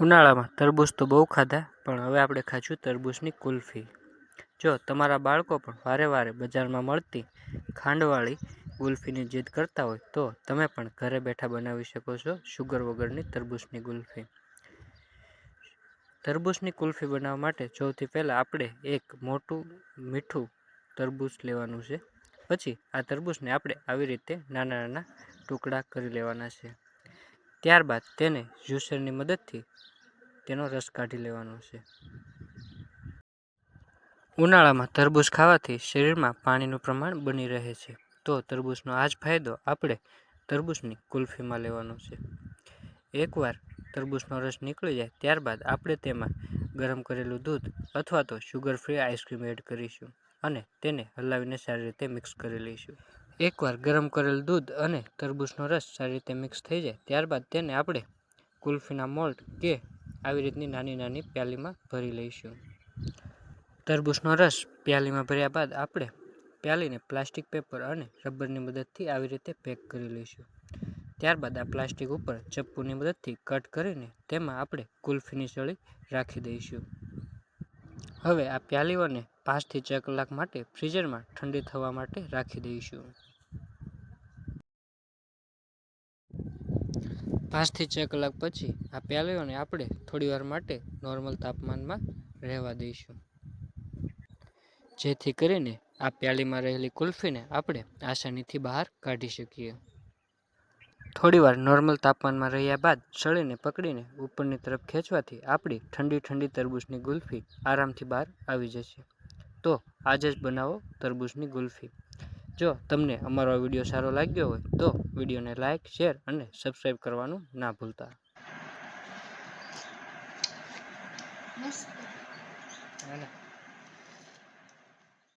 ઉનાળામાં તરબૂચ તો બહુ ખાધા, પણ હવે આપણે ખાશું તરબૂચની કુલ્ફી. જો, તમારા બાળકો પણ વારે વારે બજારમાં મળતી ખાંડવાળી કુલ્ફીની જીદ કરતા હોય, તો તમે પણ ઘરે બેઠા બનાવી શકો છો શુગર વગરની તરબૂચની કુલ્ફી. તરબૂચની કુલ્ફી બનાવવા માટે સૌથી પહેલાં આપણે એક મોટું મીઠું તરબૂચ લેવાનું છે. પછી આ તરબૂચને આપણે આવી રીતે નાના નાના ટુકડા કરી લેવાના છે. ત્યારબાદ તેને જ્યુસરની મદદથી તેનો રસ કાઢી લેવાનો છે. ઉનાળામાં તરબૂચ ખાવાથી શરીરમાં પાણીનું પ્રમાણ બની રહે છે. તો તરબૂચનો આ જ ફાયદો આપણે તરબૂચની કુલ્ફીમાં લેવાનો છે. એકવાર તરબૂચનો રસ નીકળી જાય ત્યારબાદ આપણે તેમાં ગરમ કરેલું દૂધ અથવા તો શુગર ફ્રી આઈસ્ક્રીમ એડ કરીશું અને તેને હલાવીને સારી રીતે મિક્સ કરી લઈશું. એકવાર ગરમ કરેલ દૂધ અને તરબૂચનો રસ સારી રીતે મિક્સ થઈ જાય, ત્યારબાદ તેને આપણે કુલ્ફીના મોલ્ડ કે આવી રીતની નાની નાની પ્યાલીમાં ભરી લઈશું. તરબૂચનો રસ પ્યાલીમાં ભર્યા બાદ આપણે પ્યાલીને પ્લાસ્ટિક પેપર અને રબરની મદદથી આવી રીતે પેક કરી લઈશું. ત્યારબાદ આ પ્લાસ્ટિક ઉપર ચપ્પુની મદદથી કટ કરીને તેમાં આપણે કુલ્ફીની સળી રાખી દઈશું. હવે આ પ્યાલીઓને પાંચથી છ કલાક માટે ફ્રીઝરમાં ઠંડી થવા માટે રાખી દઈશું. પાંચથી છ કલાક પછી આ પ્યાલીઓને આપણે થોડીવાર માટે નોર્મલ તાપમાનમાં રહેવા દઈશું. જેથી કરીને આ પ્યાલીમાં રહેલી કુલ્ફીને આપણે આસાનીથી બહાર કાઢી શકીએ. થોડીવાર નોર્મલ તાપમાનમાં રહ્યા બાદ સળીને પકડીને ઉપરની તરફ ખેંચવાથી આપણી ઠંડી ઠંડી તરબૂચની ગુલ્ફી આરામથી બહાર આવી જશે. તો આજે જ બનાવો તરબૂચની ગુલ્ફી. જો તમને અમારો આ વીડિયો સારો લાગ્યો હોય તો વિડીયોને લાઇક શેર અને સબસ્ક્રાઈબ કરવાનું ના ભૂલતા. મસ્ત.